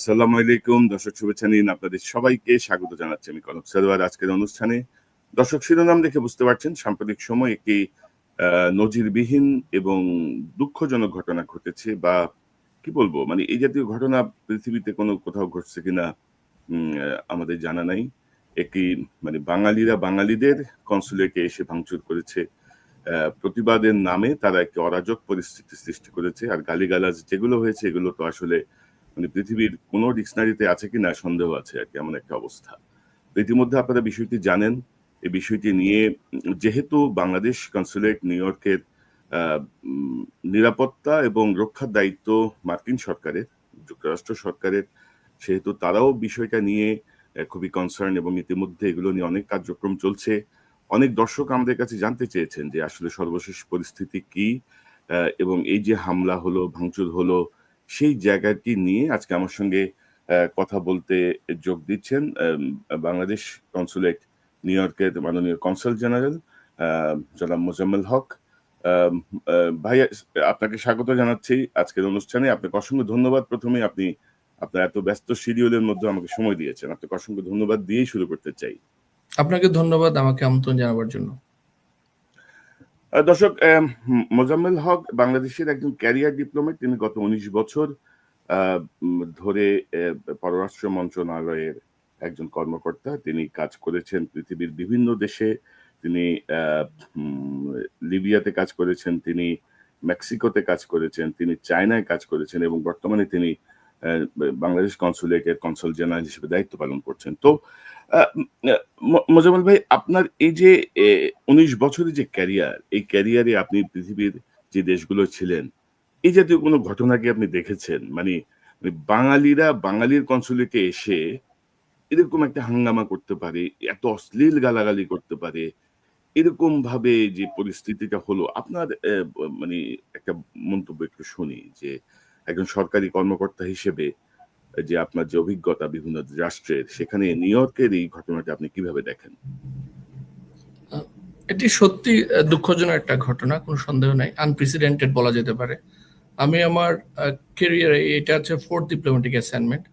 আসসালামু আলাইকুম। দর্শক শুভেচ্ছা নিন আপনাদের সবাইকে স্বাগত জানাচ্ছি আমি কনক সারোয়ার আজকের অনুষ্ঠানে। দর্শক শিরোনাম দেখে বুঝতে পারছেন, সাম্প্রতিক সময় একটি নজিরবিহীন এবং দুঃখজনক ঘটনা ঘটেছে বা কি বলব মানে এই জাতীয় ঘটনা পৃথিবীতে কোনো কোথাও ঘটছে কিনা আমাদের জানা নাই। একটি মানে বাঙালিরা বাঙালিদের কনসুলেটে এসে ভাঙচুর করেছে প্রতিবাদের নামে তারা একটি অরাজক পরিস্থিতি সৃষ্টি করেছে। আর গালিগালাজ যেগুলো হয়েছে, এগুলো তো আসলে মানে পৃথিবীর কোনো ডিকশনারিতে আছে কি না সন্দেহ আছে আর কি, এমন একটা অবস্থা। তো ইতিমধ্যে আপনারা বিষয়টি জানেন। এই বিষয়টি নিয়ে যেহেতু বাংলাদেশ কনসুলেট নিউ ইয়র্কের নিরাপত্তা এবং রক্ষার দায়িত্ব মার্কিন সরকারের, যুক্তরাষ্ট্র সরকারের, সেহেতু তারাও বিষয়টা নিয়ে খুবই কনসার্ন এবং ইতিমধ্যে এগুলো নিয়ে অনেক কার্যক্রম চলছে। অনেক দর্শক আমাদের কাছে জানতে চেয়েছেন যে আসলে সর্বশেষ পরিস্থিতি কি এবং এই যে হামলা হলো, ভাঙচুর হলো সেই জায়গাটি নিয়ে আজকে আমার সঙ্গে কথা বলতে যোগ দিচ্ছেন বাংলাদেশ কনসুলেট নিউ ইয়র্কের মাননীয় কনসাল জেনারেল জনাব মোজাম্মেল হক। ভাইয়া আপনাকে স্বাগত জানাচ্ছি আজকের অনুষ্ঠানে। আপনাকে অসংখ্য ধন্যবাদ প্রথমে আপনি, আপনার এত ব্যস্ত শিডিউলের মধ্যে আমাকে সময় দিয়েছেন। আপনাকে অসংখ্য ধন্যবাদ দিয়েই শুরু করতে চাই। আপনাকে ধন্যবাদ আমাকে আমন্ত্রণ জানাবার জন্য। দর্শক মোজাম্মেল হক বাংলাদেশের একজন ক্যারিয়ার ডিপ্লোমেট তিনি গত উনিশ বছর ধরে পররাষ্ট্র মন্ত্রণালয়ের একজন কর্মকর্তা। তিনি কাজ করেছেন পৃথিবীর বিভিন্ন দেশে। তিনি লিবিয়াতে কাজ করেছেন, তিনি মেক্সিকোতে কাজ করেছেন, তিনি চায়নায় কাজ করেছেন এবং বর্তমানে তিনি বাংলাদেশ কনসুলেটের কনসাল জেনারেল হিসেবে দায়িত্ব পালন করছেন। তো মোজাম্মেল ভাই, আপনার এই যে উনিশ বছরের যে ক্যারিয়ার এই ক্যারিয়ারে আপনি পৃথিবীর যে দেশগুলো ছিলেন, এই জাতীয় কোনো ঘটনা কি আপনি দেখেছেন? মানে মানে বাঙালিরা বাঙালির কনসুলেটে এসে এরকম একটা হাঙ্গামা করতে পারে, এত অশ্লীল গালাগালি করতে পারে, এরকম ভাবে যে পরিস্থিতিটা হলো, আপনার মানে একটা মন্তব্য একটু শুনি যে একজন সরকারি কর্মকর্তা হিসেবে যে আপনার যে অভিজ্ঞতা বিভিন্ন রাষ্ট্রের, সেখানে নিউ ইয়র্কের এই ঘটনাটা আপনি কীভাবে দেখেন? এটি সত্যি দুঃখজনক একটা ঘটনা, কোনো সন্দেহ নাই। আনপ্রেসিডেন্টেড বলা যেতে পারে। আমি আমার কেরিয়ারে এটা হচ্ছে ফোর্থ ডিপ্লোম্যাটিক অ্যাসাইনমেন্ট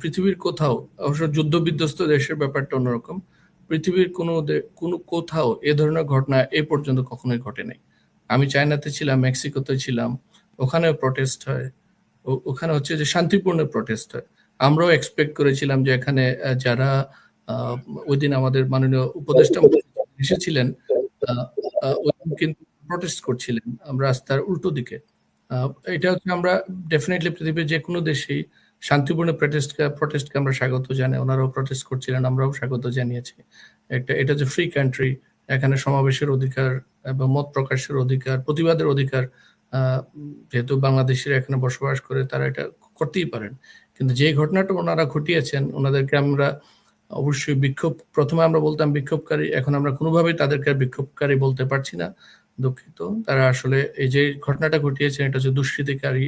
পৃথিবীর কোথাও, অবশ্য যুদ্ধ বিধ্বস্ত দেশের ব্যাপারটা অন্যরকম, পৃথিবীর কোনো কোনো কোথাও এ ধরনের ঘটনা এ পর্যন্ত কখনোই ঘটে নাই আমি চায়নাতে ছিলাম, মেক্সিকোতে ছিলাম, ওখানেও প্রটেস্ট হয়। ওখানে হচ্ছে যে শান্তিপূর্ণ প্রটেস্ট হয়। আমরাও এক্সপেক্ট করেছিলাম যে এখানে যারা ওই দিন আমাদের মাননীয় উপদেষ্টা এসেছিলেন কিন্তু প্রটেস্ট করছিলেন আমরা রাস্তার উল্টো দিকে। এটা হচ্ছে আমরা ডেফিনেটলি পৃথিবীর যে কোনো দেশেই শান্তিপূর্ণ প্রটেস্ট প্রটেস্টকে আমরা স্বাগত জানাই। ওনারাও প্রটেস্ট করছিলেন, আমরাও স্বাগত জানিয়েছি। একটা, এটা যে ফ্রি কান্ট্রি এখানে সমাবেশের অধিকার এবং মত প্রকাশের অধিকার, প্রতিবাদের অধিকার যেহেতু বাংলাদেশের এখানে বসবাস করে তারা এটা করতেই পারেন। কিন্তু যে ঘটনাটা ওনারা ঘটিয়েছেন, ওনাদেরকে আমরা অবশ্যই বিক্ষোভ, প্রথমে আমরা বলতাম বিক্ষোভকারী, এখন আমরা কোনোভাবেই তাদেরকে বিক্ষোভকারী বলতে পারছি না, দুঃখিত। তারা আসলে এই যে ঘটনাটা ঘটিয়েছেন, এটা হচ্ছে দুষ্কৃতিকারী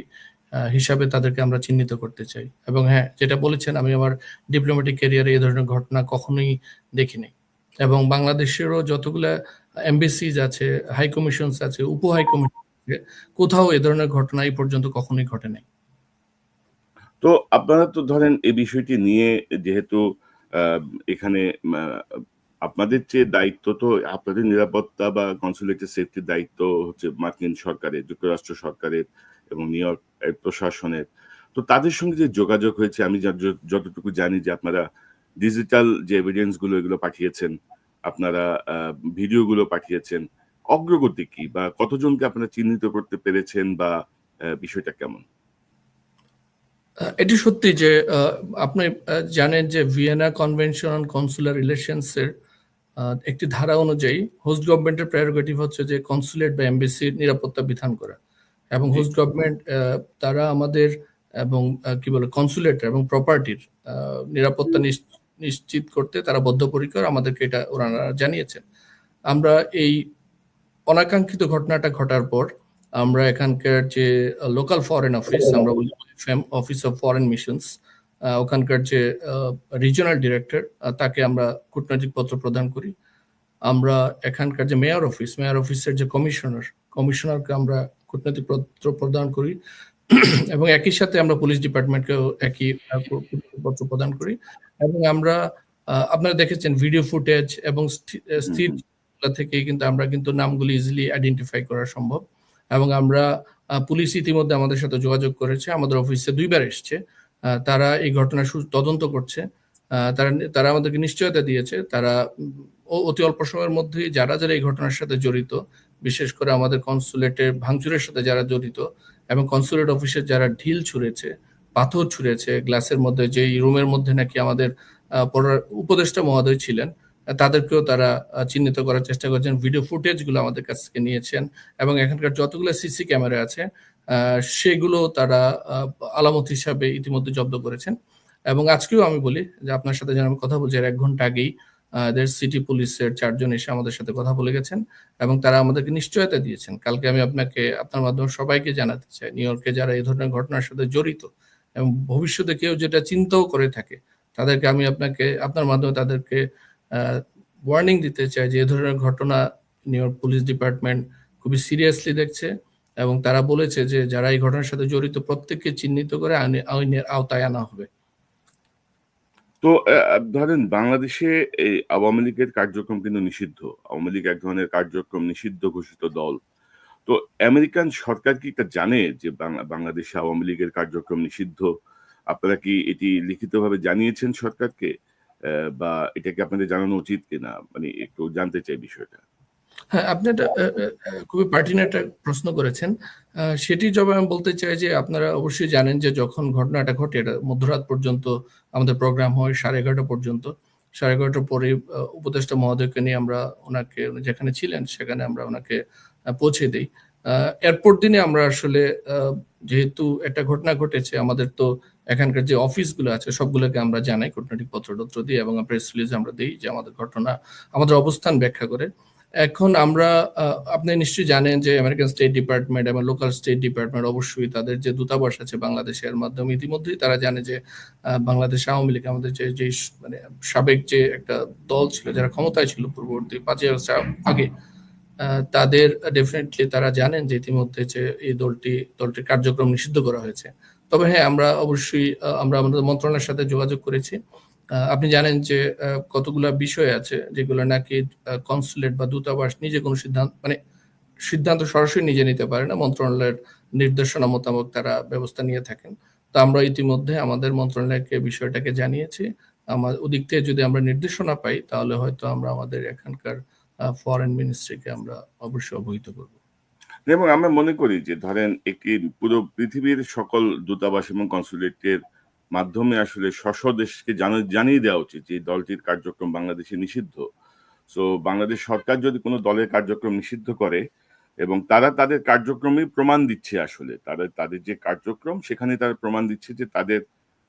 হিসাবে তাদেরকে আমরা চিহ্নিত করতে চাই। এবং হ্যাঁ যেটা বলেছেন, আমি আমার ডিপ্লোম্যাটিক ক্যারিয়ারে এই ধরনের ঘটনা কখনোই দেখিনি। এবং বাংলাদেশেরও যতগুলা এমবিসিজ আছে হাই কমিশনস আছে উপ হাই কমিশন কোথাও এ ধরনের ঘটনা এই পর্যন্ত কখনোই ঘটে নাই। তো আপনারা তো ধরেন এই বিষয়টি নিয়ে যেহেতু এখানে আপনাদের যে দায়িত্ব তো আপনাদের নিরাপত্তা বা কনসুলেটের সেফটির দায়িত্ব হচ্ছে মার্কিন সরকারের, যুক্তরাষ্ট্র সরকারের এবং নিউ ইয়র্ক প্রশাসনের। তো তাদের সঙ্গে যে যোগাযোগ হয়েছে, আমি যতটুকু জানি যে আপনারা ডিজিটাল যে এভিডেন্সগুলো এগুলো পাঠিয়েছেন, আপনারা ভিডিওগুলো পাঠিয়েছেন অগ্রগতি কি বা কতজনকে আপনারা চিহ্নিত করতে পেরেছেন বা বিষয়টা কেমন? এটি সত্যি যে আপনি জানেন যে Vienna convention on consular relations এর একটি ধারা অনুযায়ী হোস্ট গভর্নমেন্টের প্রায়োরিটি হচ্ছে যে কনসুলেট বা এমবেসির নিরাপত্তা বিধান করা এবং হোস্ট গভর্নমেন্ট তারা আমাদের এবং কি বলে কনসুলেট এবং প্রপার্টির নিরাপত্তা নিশ- নিশ্চিত করতে তারা বদ্ধপরিকর আমাদেরকে এটা ওনারা জানিয়েছেন। আমরা এই অনাকাঙ্ক্ষিত ঘটনাটা ঘটার পর আমরা এখানকার যে লোকাল ফরেন অফিস আমরা বলি অফিস অফ ফরেন মিশনস ওখানকার যে রিজিওনাল ডিরেক্টর তাকে আমরা কূটনৈতিক পত্র প্রদান করি। আমরা এখানকার যে মেয়র অফিস মেয়র অফিসের যে কমিশনার কমিশনারকে আমরা কূটনৈতিক পত্র প্রদান করি। এবং একই সাথে আমরা পুলিশ ডিপার্টমেন্টকেও একই পত্র প্রদান করি। এবং আমরা আপনারা দেখেছেন ভিডিও ফুটেজ এবং স্থি- স্থির থেকে কিন্তু আমরা কিন্তু নামগুলি ইজিলি আইডেন্টিফাই করা সম্ভব। এবং আমরা পুলিশ ইতিমধ্যে আমাদের সাথে যোগাযোগ করেছে, আমাদের অফিসে দুইবার এসছে। তারা এই ঘটনা তদন্ত করছে। তারা তারা আমাদেরকে নিশ্চয়তা দিয়েছে। তারা অতি অল্প সময়ের মধ্যেই যারা যারা এই ঘটনার সাথে জড়িত, বিশেষ করে আমাদের কনসুলেটের ভাঙচুরের সাথে যারা জড়িত এবং কনসুলেট অফিসে যারা ঢিল ছুঁড়েছে, পাথর ছুঁড়েছে গ্লাসের মধ্যে যে রুমের মধ্যে নাকি আমাদের উপদেষ্টা মহোদয় ছিলেন তাদেরকেও তারা চিহ্নিত করার চেষ্টা করেছেন। ভিডিও ফুটেজগুলো আমাদের কাছ থেকে নিয়েছেন এবং এখানকার যতগুলো সিসি ক্যামেরা আছে সেগুলো তারা আলামত হিসাবে ইতিমধ্যে জব্দ করেছেন। এবং আজকেও আমি বলি যে আপনার সাথে যেন আমি কথা বলছি এক ঘণ্টা আগেই দের সিটি পুলিশের চারজন এসে আমাদের সাথে কথা বলে গেছেন এবং তারা আমাদেরকে নিশ্চয়তা দিয়েছেন। কালকে আমি আপনাকে, আপনার মাধ্যমে সবাইকে জানাতে চাই, নিউ ইয়র্কে যারা এই ধরনের ঘটনার সাথে জড়িত এবং ভবিষ্যতে কেউ যেটা চিন্তাও করে থাকে, তাদেরকে আমি আপনাকে, আপনার মাধ্যমে তাদেরকে ওয়ার্নিং দিতে চাই যে এ ধরনের ঘটনা নিউ পুলিশ ডিপার্টমেন্ট খুবই সিরিয়াসলি দেখছে এবং তারা বলেছে যে যারা এই ঘটনার সাথে জড়িত প্রত্যেককে চিহ্নিত করে আইনের আওতায় আনা হবে। তো ধরেন বাংলাদেশে এই আওয়ামী লীগের কার্যক্রম কিন্তু নিষিদ্ধ। আওয়ামী লীগ এক ধরনের কার্যক্রম নিষিদ্ধ ঘোষিত দল। তো আমেরিকান সরকার কি এটা জানে যে বাংলা- বাংলাদেশে আওয়ামী লীগের কার্যক্রম নিষিদ্ধ? আপনারা কি এটি লিখিতভাবে জানিয়েছেন সরকারকে? বা এটাকে আপনাদের জানানো উচিত কিনা? মানে একটু জানতে চাই বিষয়টা। হ্যাঁ আপনি একটা খুবই পার্টিনেন্ট একটা প্রশ্ন করেছেন। সেটি জবাবে আমি বলতে চাই যে আপনারা অবশ্যই জানেন যে যখন ঘটনাটা ঘটে, এটা মধ্যরাত পর্যন্ত আমাদের প্রোগ্রাম হয়, সাড়ে এগারোটা পর্যন্ত। সাড়ে এগারোটার পরে উপদেষ্টা মহোদয়কে নিয়ে আমরা ওনাকে যেখানে ছিলেন, সেখানে আমরা ওনাকে পৌঁছে দিই। এরপর দিনে আমরা আসলে যেহেতু একটা ঘটনা ঘটেছে, আমাদের তো এখানকার যে অফিসগুলো আছে, সবগুলোকে আমরা জানাই ঘটনাটি পত্রপত্র দিই এবং প্রেস রিলিজ আমরা দিই যে আমাদের ঘটনা, আমাদের অবস্থান ব্যাখ্যা করে। এখন আমরা আপনি নিশ্চয়ই জানেন যে আমেরিকান স্টেট ডিপার্টমেন্ট এবং লোকাল স্টেট ডিপার্টমেন্ট অবশ্যই তাদের যে দূতাবাস আছে বাংলাদেশের মাধ্যমে ইতিমধ্যেই তারা জানে যে বাংলাদেশ আওয়ামী লীগ আমাদের যে যে মানে সাবেক যে একটা দল ছিল যারা ক্ষমতায় ছিল পূর্ববর্তী পাঁচই আগে তাদের ডেফিনেটলি তারা জানেন যে ইতিমধ্যে যে এই দলটি, দলটির কার্যক্রম নিষিদ্ধ করা হয়েছে। তবে হ্যাঁ আমরা অবশ্যই আমরা আমাদের মন্ত্রণালয়ের সাথে যোগাযোগ করেছি। আপনি জানেন যে কতগুলা বিষয় আছে যেগুলো নাকি কনসুলেট বা দূতাবাস নিজে কোনো সিদ্ধান্ত মানে সিদ্ধান্ত সরাসরি নিজে নিতে পারে না। মন্ত্রণালয়ের নির্দেশনা মোতাবেক তারা ব্যবস্থা নিয়ে থাকেন। তো আমরা ইতিমধ্যে আমাদের মন্ত্রণালয়কে বিষয়টাকে জানিয়েছি। আমার ওদিক থেকে যদি আমরা নির্দেশনা পাই, তাহলে হয়তো আমরা আমাদের এখানকার ফরেন মিনিস্ট্রিকে আমরা অবশ্যই অবহিত করব। এবং আমরা মনে করি যে ধরেন একটি পুরো পৃথিবীর সকল দূতাবাস এবং কনসুলেটের মাধ্যমে আসলে স্ব দেশকে জানিয়ে দেওয়া উচিত যে দলটির কার্যক্রম বাংলাদেশে নিষিদ্ধ। সো বাংলাদেশ সরকার যদি কোনো দলের কার্যক্রম নিষিদ্ধ করে এবং তারা তাদের কার্যক্রমই প্রমাণ দিচ্ছে আসলে, তাদের তাদের যে কার্যক্রম, সেখানে তারা প্রমাণ দিচ্ছে যে তাদের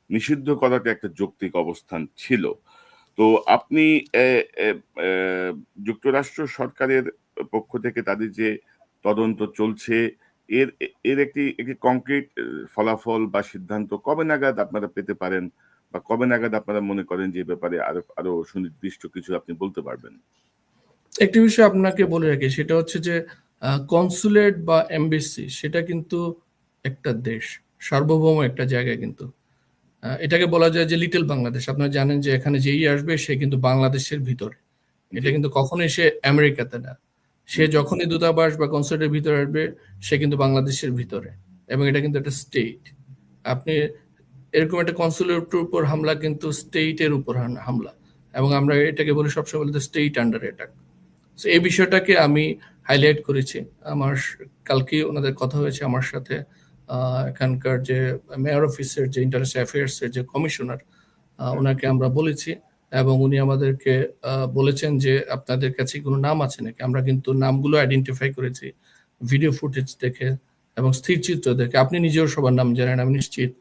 নিষিদ্ধ করাটা একটা যৌক্তিক অবস্থান ছিল। তো আপনি যুক্তরাষ্ট্র সরকারের পক্ষ থেকে তাদের যে তদন্ত চলছে। এর এর একটি একটি কংক্রিট ফলাফল বা সিদ্ধান্ত কবে নাগাদ আপনারা পেতে পারেন বা কবে নাগাদ আপনারা মনে করেন যে ব্যাপারে আরও আরও সুনির্দিষ্ট কিছু আপনি বলতে পারবেন? একটি বিষয় আপনাকে বলে রাখি সেটা হচ্ছে যে কনসুলেট বা এমবেসি সেটা কিন্তু একটা দেশ সার্বভৌম একটা জায়গা কিন্তু। এটাকে বলা যায় যে লিটল বাংলাদেশ। আপনারা জানেন যে এখানে যেই আসবে সে কিন্তু বাংলাদেশের ভিতরে। এটা কিন্তু কখনোই সে আমেরিকাতে না। সে যখনই দূতাবাস বা কনসুলেটের ভিতরে আসবে, সে কিন্তু বাংলাদেশের ভিতরে। এবং এটা কিন্তু একটা স্টেট আপনি এরকম একটা কনসুলেটের উপর হামলা কিন্তু স্টেটের উপর হামলা। এবং আমরা এটাকে বলি, সবসময় বলতে স্টেট আন্ডার অ্যাটাক তো এই বিষয়টাকে আমি হাইলাইট করেছি। আমার স- কালকে ওনাদের কথা হয়েছে আমার সাথে এখানকার যে মেয়র অফিসের যে ইন্টারন্যাশনাল অ্যাফেয়ার্সের যে কমিশনার ওনাকে আমরা বলেছি। এবং উনি আমাদেরকে বলেছেন যে আপনাদের কাছে কোনো নাম আছে নাকি? আমরা কিন্তু নামগুলো আইডেন্টিফাই করেছি ভিডিও ফুটেজ দেখে এবং স্থির চিত্র দেখে। আপনি নিজেও সবার নাম জানেন, আমি নিশ্চিত।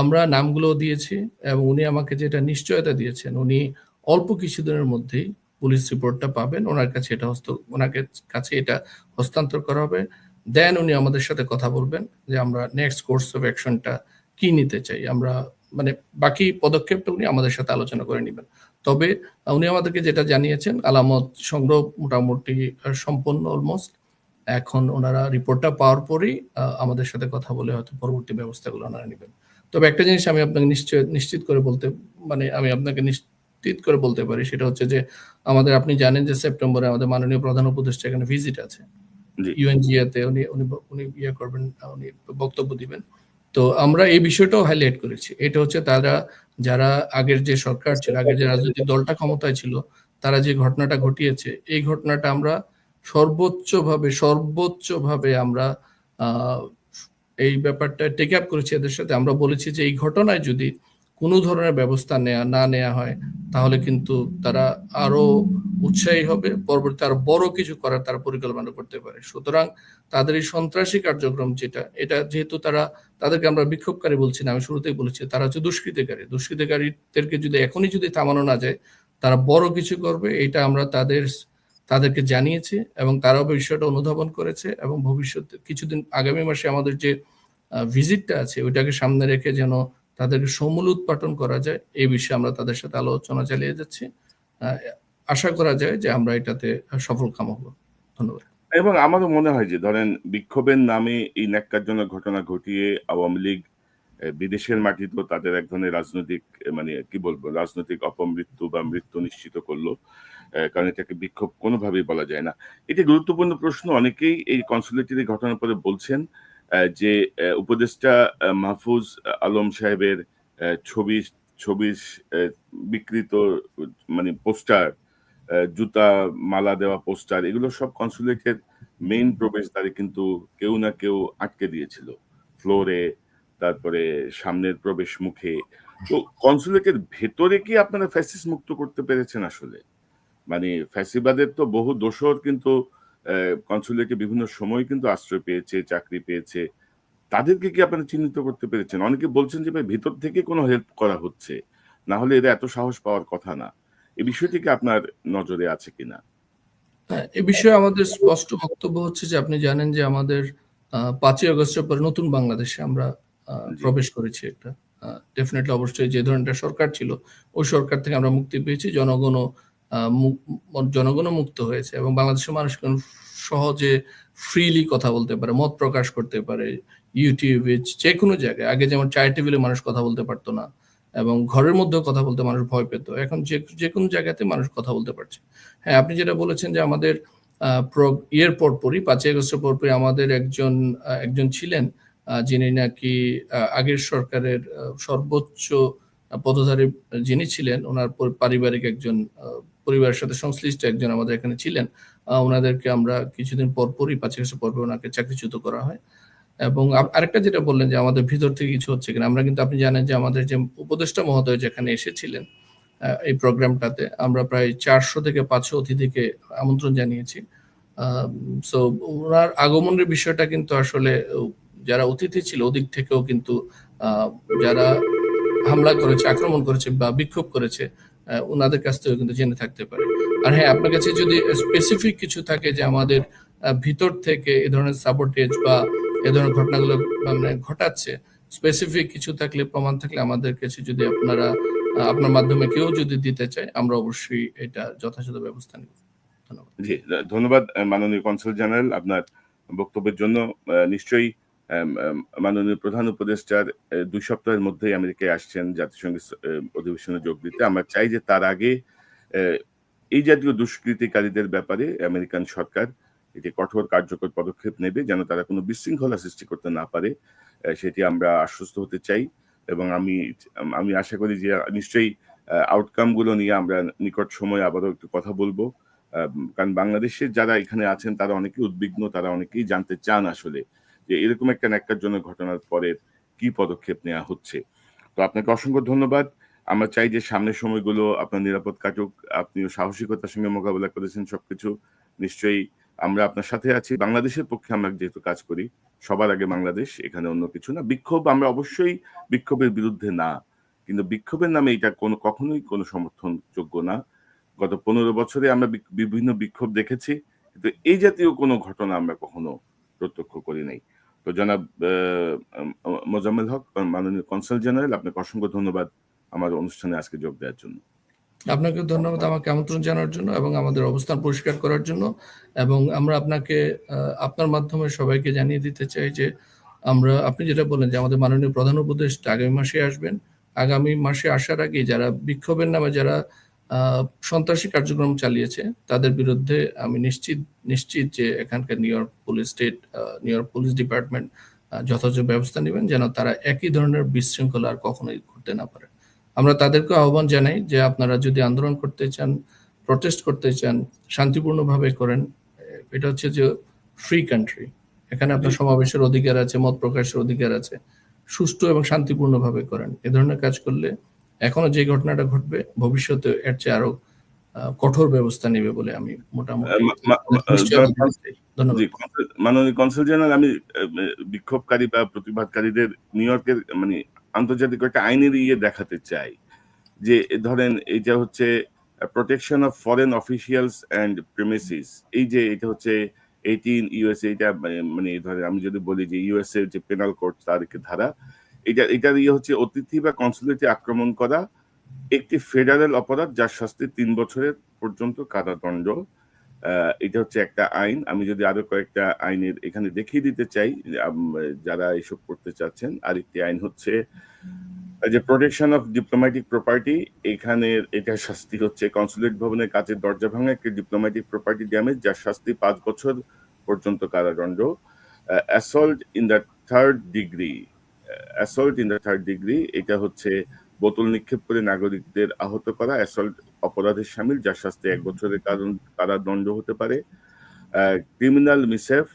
আমরা নামগুলো দিয়েছি এবং উনি আমাকে যেটা নিশ্চয়তা দিয়েছেন, উনি অল্প কিছুদিনের মধ্যেই পুলিশ রিপোর্টটা পাবেন, ওনার কাছে এটা হস্ত, ওনাকে কাছে এটা হস্তান্তর করা হবে। দেন উনি আমাদের সাথে কথা বলবেন যে আমরা নেক্সট কোর্স অফ অ্যাকশনটা কি নিতে চাই? আমরা মানে বাকি পদক্ষেপটা উনি আমাদের সাথে আলোচনা করে নেবেন। তবে উনি আমাদেরকে যেটা জানিয়েছেন আলামত সংগ্রহ মোটামুটি সম্পন্ন অলমোস্ট এখন ওনারা রিপোর্টটা পাওয়ার পরেই আমাদের সাথে কথা বলে হয়তো পরবর্তী ব্যবস্থাগুলো ওনারা নেবেন। তবে একটা জিনিস আমি আপনাকে নিশ্চয় নিশ্চিত করে বলতে মানে আমি আপনাকে নিশ্চিত করে বলতে পারি সেটা হচ্ছে যে আমাদের আপনি জানেন যে সেপ্টেম্বরে আমাদের মাননীয় প্রধান উপদেষ্টা এখানে ভিজিট আছে। ইউএনজিএতে উনি উনি উনি ইয়ে করবেন উনি বক্তব্য দিবেন। তো আমরা এই বিষয়টাও হাইলাইট করেছি। এটা হচ্ছে তারা, যারা আগের যে সরকার ছিল, আগের যে রাজনৈতিক দলটা ক্ষমতায় ছিল, তারা যে ঘটনাটা ঘটিয়েছে, এই ঘটনাটা আমরা সর্বোচ্চভাবে সর্বোচ্চভাবে আমরা এই ব্যাপারটা টেক আপ করেছি এদের সাথে। আমরা বলেছি যে এই ঘটনায় যদি কোনো ধরনের ব্যবস্থা নেওয়া না নেওয়া হয়, তাহলে কিন্তু তারা আরও উৎসাহী হবে পরবর্তী আরও বড় কিছু করার তারা পরিকল্পনা করতে পারে। সুতরাং তাদের এই সন্ত্রাসী কার্যক্রম যেটা, এটা যেহেতু তারা, তাদেরকে আমরা বিক্ষোভকারী বলছি না, আমি শুরুতেই বলেছি, তারা হচ্ছে দুষ্কৃতিকারী। দুষ্কৃতিকারীদেরকে যদি, এখনই যদি থামানো না যায়, তারা বড় কিছু করবে, এটা আমরা তাদের, তাদেরকে জানিয়েছি এবং তারাও বিষয়টা অনুধাবন করেছে এবং ভবিষ্যতে, কিছুদিন আগামী মাসে আমাদের যে ভিজিটটা আছে, ওইটাকে সামনে রেখে যেন তাদেরকে সমূল উৎপাটন করা যায়, এই বিষয়ে আমরা তাদের সাথে আলোচনা চালিয়ে যাচ্ছি। আশা করা যায় যে আমরা এটাতে সফল কাম হব। ধন্যবাদ। এবং আমারও মনে হয় যে, ধরেন বিক্ষোভের নামে এই ন্যাক্কারজনক ঘটনা ঘটিয়ে আওয়ামী লীগ বিদেশের মাটিতেও তাদের এক ধরনের রাজনৈতিক মানে কি বলব, রাজনৈতিক অপমৃত্যু বা মৃত্যু নিশ্চিত করল কারণ এটাকে বিক্ষোভ কোনোভাবেই বলা যায় না। এটি গুরুত্বপূর্ণ প্রশ্ন, অনেকেই এই কনসুলেটের ঘটনার পরে বলছেন যে উপদেষ্টা মাহফুজ আলম সাহেবের ছবি ছবি বিকৃত মানে পোস্টার জুতা, মালা দেওয়া পোস্টার, এগুলো সব কনসুলেটের মেইন প্রবেশদ্বারে কিন্তু কেউ না কেউ আটকে দিয়েছিল। ফ্লোরে, তারপরে সামনের প্রবেশ মুখে। তো কনসুলেটের ভেতরে কি আপনারা ফ্যাসিস মুক্ত করতে পেরেছেন আসলে? মানে ফ্যাসিবাদের তো বহু দোষর কিন্তু কনসুলেটে বিভিন্ন সময় কিন্তু আশ্রয় পেয়েছে চাকরি পেয়েছে। তাদেরকে কি আপনারা চিহ্নিত করতে পেরেছেন? অনেকে বলছেন যে ভাই ভিতর থেকে কোনো হেল্প করা হচ্ছে। না হলে এরা এত সাহস পাওয়ার কথা না। এই বিষয়টি কি আপনার নজরে আছে কিনা? হ্যাঁ, এ বিষয়ে আমাদের স্পষ্ট বক্তব্য হচ্ছে যে আপনি জানেন যে আমাদের পাঁচই আগস্টের পরে নতুন বাংলাদেশে আমরা প্রবেশ করেছি একটা ডেফিনেটলি অবশ্যই যে ধরনের সরকার ছিল ওই সরকার থেকে আমরা মুক্তি পেয়েছি। জনগণও জনগণও মুক্ত হয়েছে এবং বাংলাদেশের মানুষ সহজে ফ্রিলি কথা বলতে পারে, মত প্রকাশ করতে পারে ইউটিউবে যে কোনো জায়গায়। আগে যেমন চায়ের টেবিলে মানুষ কথা বলতে পারতো না এবং ঘরের মধ্যেও কথা বলতে মানুষ ভয় পেত। এখন যে যে কোনো জায়গাতে মানুষ কথা বলতে পারছে। হ্যাঁ আপনি যেটা বলেছেন যে আমাদের ইয়ের পরপরই, পাঁচই আগস্টের পরপরই আমাদের একজন একজন ছিলেন যিনি নাকি আগের সরকারের সর্বোচ্চ পদধারী যিনি ছিলেন, ওনার পর- পারিবারিক একজন পরিবারের সাথে সংশ্লিষ্ট একজন আমাদের এখানে ছিলেন ওনাদেরকে আমরা কিছুদিন পরপরই পাঁচই আগস্টের পরপর ওনাকে চাকরিচ্যুত করা হয়। এবং আরেকটা যেটা বললেন যে আমাদের ভিতর থেকে কিছু হচ্ছে কিনা, আমরা কিন্তু আপনি জানেন যে আমাদের যে উপদেষ্টা মহোদয় যেখানে এসেছিলেন এই প্রোগ্রামটাতে আমরা প্রায় চারশো থেকে পাঁচশো অতিথিকে আমন্ত্রণ জানিয়েছি। সো ওনার আগমনের বিষয়টা কিন্তু আসলে, যারা অতিথি ছিল ওদিক থেকেও কিন্তু যারা হামলা করেছে, আক্রমণ করেছে বা বিক্ষোভ করেছে ওনাদের কাছ থেকেও কিন্তু জেনে থাকতে পারে। আর হ্যাঁ আপনার কাছে যদি স্পেসিফিক কিছু থাকে যে আমাদের ভিতর থেকে এ ধরনের সাবোটেজ বা এ ধরনের ঘটনাগুলো মানে ঘটাচ্ছে স্পেসিফিক কিছু থাকলে, প্রমাণ থাকলে আমাদের কাছে যদি আপনারা আপনার মাধ্যমে কেউ যদি দিতে চায়, আমরা অবশ্যই এটা যথাযথ ব্যবস্থা নিব। ধন্যবাদ। জি, ধন্যবাদ, মাননীয় কনসাল জেনারেল আপনার বক্তব্যের জন্য নিশ্চয়ই মাননীয় প্রধান উপদেষ্টার দুই সপ্তাহের মধ্যেই আমেরিকায় আসছেন জাতিসংঘের অধিবেশনে যোগ দিতে। আমরা চাই যে তার আগে এই জাতীয় দুষ্কৃতিকারীদের ব্যাপারে আমেরিকান সরকার এটি কঠোর কার্যকর পদক্ষেপ নেবে, যেন তারা কোনো বিশৃঙ্খলা সৃষ্টি করতে না পারে সেটি আমরা আশ্বস্ত হতে চাই। এবং আমি আমি আশা করি যে নিশ্চয়ই আউটকামগুলো নিয়ে আমরা নিকট সময়ে আবারও একটু কথা বলব। কারণ বাংলাদেশের যারা এখানে আছেন, তারা অনেকেই উদ্বিগ্ন, তারা অনেকেই জানতে চান আসলে যে এরকম একটা ন্যাক্কারজনক ঘটনার পরে কি পদক্ষেপ নেওয়া হচ্ছে? তো আপনাকে অসংখ্য ধন্যবাদ। আমরা চাই যে সামনের সময়গুলো আপনার নিরাপদ কাটুক। আপনিও সাহসিকতার সঙ্গে মোকাবেলা করেছেন সবকিছু। নিশ্চয়ই আমরা আপনার সাথে আছি। বাংলাদেশের পক্ষে আমরা যেহেতু কাজ করি, সবার আগে বাংলাদেশ, এখানে অন্য কিছু না। বিক্ষোভ আমরা অবশ্যই বিক্ষোভের বিরুদ্ধে না। কিন্তু বিক্ষোভের নামে এটা কোনো কখনোই কোনো সমর্থনযোগ্য না। গত পনেরো বছরে আমরা বিভিন্ন বিক্ষোভ দেখেছি। কিন্তু এই জাতীয় কোনো ঘটনা আমরা কখনো প্রত্যক্ষ করি নাই। তো জনাব মোজাম্মেল হক, মাননীয় কনসাল জেনারেল, আপনাকে অসংখ্য ধন্যবাদ আমার অনুষ্ঠানে আজকে যোগ দেওয়ার জন্য। আপনাকে ধন্যবাদ আমাকে আমন্ত্রণ জানার জন্য এবং আমাদের অবস্থান পরিষ্কার করার জন্য এবং আমরা আপনাকে আপনার মাধ্যমে সবাইকে জানিয়ে দিতে চাই যে আমরা, আপনি যেটা বলেন যে আমাদের মাননীয় প্রধান উপদেষ্টা আগামী মাসে আসবেন। আগামী মাসে আসার আগে যারা বিক্ষোভের নামে যারা সন্ত্রাসী কার্যক্রম চালিয়েছে। তাদের বিরুদ্ধে আমি নিশ্চিত নিশ্চিত যে এখানকার New York police state New York police department যথাযথ ব্যবস্থা নেবেন যেন তারা একই ধরনের বিশৃঙ্খলা আর কখনোই করতে না পারে। আমরা তাদেরকে আহ্বান জানাই যে আপনারা যদি আন্দোলন করতে চান প্রটেস্ট করতে চান শান্তিপূর্ণভাবে করেন এটা হচ্ছে যে ফ্রি কান্ট্রি এখানে আপনার সমাবেশের অধিকার আছে মত প্রকাশের অধিকার আছে। সুষ্ঠু এবং শান্তিপূর্ণভাবে করেন। এ ধরনের কাজ করলে এখনও যে ঘটনাটা ঘটবে ভবিষ্যতে এর চেয়ে আরও কঠোর ব্যবস্থা নেবে বলে আমি মোটামুটি মাননীয় কনসাল জেনারেল আমি বিক্ষোভকারী বা প্রতিবাদকারীদের নিউ ইয়র্কের মানে আন্তর্জাতিক একটা আইনের ইয়ে দেখাতে চাই। যে ধরেন এটা হচ্ছে protection of foreign officials and premises এই যে এটা হচ্ছে এইটিন ইউএসএ এটা মানে- মানে ধরেন আমি যদি বলি যে ইউএসএ যে পেনাল কোড তার ধারা এটা এটার ইয়ে হচ্ছে অতিথি বা কনসুলেটে আক্রমণ করা একটি ফেডারেল অপরাধ যার শাস্তি তিন বছরের পর্যন্ত কারাদণ্ড। এটা হচ্ছে একটা আইন। আমি যদি আরও কয়েকটা আইনের এখানে দেখিয়ে দিতে চাই যারা এসব করতে চাচ্ছেন, আরেকটি আইন হচ্ছে যে প্রোটেকশন অফ ডিপ্লোম্যাটিক প্রপার্টি এখানে এটা শাস্তি হচ্ছে কনসুলেট ভবনের কাচের দরজা ভাঙা একটি ডিপ্লোম্যাটিক প্রপার্টি ড্যামেজ যার শাস্তি পাঁচ বছর পর্যন্ত কারাদণ্ড। Assault in the third degree assault in the third degree এটা হচ্ছে বোতল নিক্ষেপ করে নাগরিকদের আহত করা অ্যাসল্ট অপরাধের সামিল যার শাস্তি এক বছরের কারণ কারাদণ্ড হতে পারে। ক্রিমিনাল মিসেফ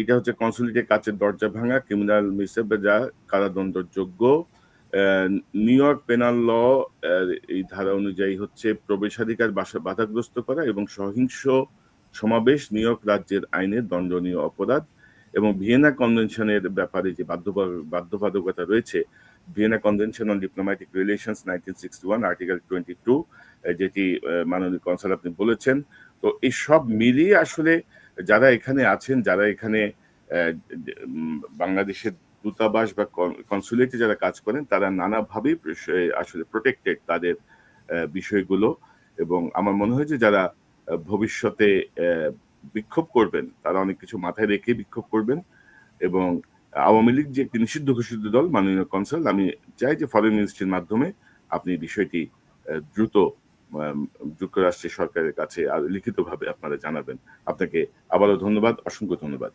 এটা হচ্ছে কনসুলেটের কাছের দরজা ভাঙা ক্রিমিনাল মিসেফ যা কারাদণ্ডযোগ্য নিউ ইয়র্ক পেনাল ল এই ধারা অনুযায়ী হচ্ছে প্রবেশাধিকার বাসা বাধাগ্রস্ত করা এবং সহিংস সমাবেশ নিউ ইয়র্ক রাজ্যের আইনের দণ্ডনীয় অপরাধ। এবং ভিয়েনা কনভেনশনের ব্যাপারে যে বাধ্যবা- বাধ্যবাধকতা রয়েছে, Vienna convention on diplomatic relations nineteen sixty one, article twenty two যেটি মাননীয় কনসাল আপনি বলেছেন। তো এই সব মিলিয়ে আসলে যারা এখানে আছেন, যারা এখানে বাংলাদেশের দূতাবাস বা কনসুলেটে যারা কাজ করেন, তারা নানাভাবেই আসলে প্রোটেক্টেড তাদের বিষয়গুলো। এবং আমার মনে হয় যে যারা ভবিষ্যতে বিক্ষোভ করবেন তারা অনেক কিছু মাথায় রেখে বিক্ষোভ করবেন এবং আওয়ামী লীগ যে একটি নিষিদ্ধ ঘোষিত দল মাননীয় কনসাল আমি চাই যে ফরেন মিনিস্ট্রির মাধ্যমে আপনি বিষয়টি দ্রুত যুক্তরাষ্ট্রের সরকারের কাছে আর লিখিতভাবে আপনারা জানাবেন। আপনাকে আবারও ধন্যবাদ অসংখ্য ধন্যবাদ।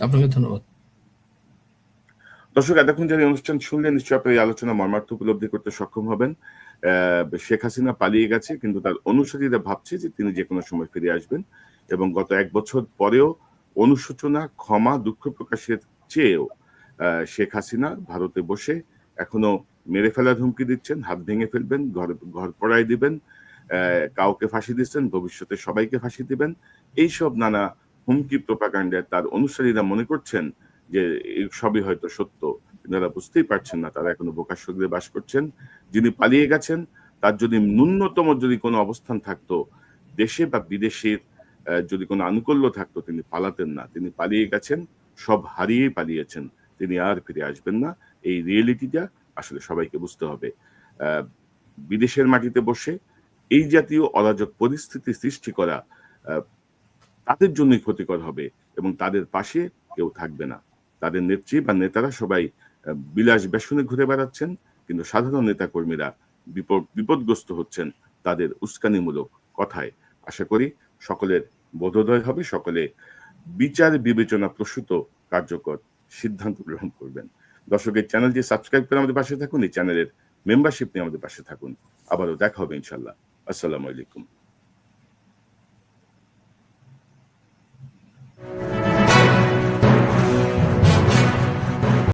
আপনাকে ধন্যবাদ। দর্শক এতক্ষণ যারা অনুষ্ঠান শুনলেন নিশ্চয়ই আপনার এই আলোচনা মর্মার্থ উপলব্ধি করতে সক্ষম হবেন। আহ, শেখ হাসিনা পালিয়ে গেছে কিন্তু তার অনুসারীরা ভাবছে যে তিনি যে কোনো সময় ফিরে আসবেন। এবং গত এক বছর পরেও অনুশোচনা, ক্ষমা, দুঃখ প্রকাশের চেয়েও শেখ হাসিনা ভারতে বসে এখনও মেরে ফেলার হুমকি দিচ্ছেন, হাত ভেঙে ফেলবেন, ঘর ঘর পড়ায় দিবেন কাউকে ফাঁসি দিচ্ছেন, ভবিষ্যতে সবাইকে ফাঁসি দিবেন। এইসব নানা হুমকি প্রপাগান্ডায় তার অনুসারীরা মনে করছেন যে সবই হয়তো সত্য। তারা বুঝতেই পারছেন না, তারা এখনও সঙ্গে বাস করছেন। যিনি পালিয়ে গেছেন, তার যদি ন্যূনতম যদি কোনো অবস্থান থাকতো, দেশে বা বিদেশের যদি কোনো আনুকূল্য থাকতো, তিনি পালাতেন না। তিনি পালিয়ে গেছেন, সব হারিয়ে পালিয়েছেন। তিনি আর ফিরে আসবেন না। এই রিয়েলিটিটা আসলে সবাইকে বুঝতে হবে। বিদেশের মাটিতে বসে এই জাতীয় অরাজক পরিস্থিতি সৃষ্টি করা তাদের জন্যই ক্ষতিকর হবে এবং তাদের পাশে কেউ থাকবে না। তাদের নেত্রী বা নেতারা সবাই বিলাস বেসনে ঘুরে বেড়াচ্ছেন, কিন্তু সাধারণ নেতাকর্মীরা বিপদ, বিপদগ্রস্ত হচ্ছেন তাদের উস্কানিমূলক কথায়। আশা করি সকলের বোধোদয় হবে সকলে বিচার বিবেচনা প্রসূত কার্যকর সিদ্ধান্ত গ্রহণ করবেন। দর্শকের চ্যানেলটি সাবস্ক্রাইব করে আমাদের পাশে থাকুন, এই চ্যানেলের মেম্বারশিপ নিয়ে আমাদের পাশে থাকুন। আবারও দেখা হবে ইনশাল্লাহ আসসালামু আলাইকুম।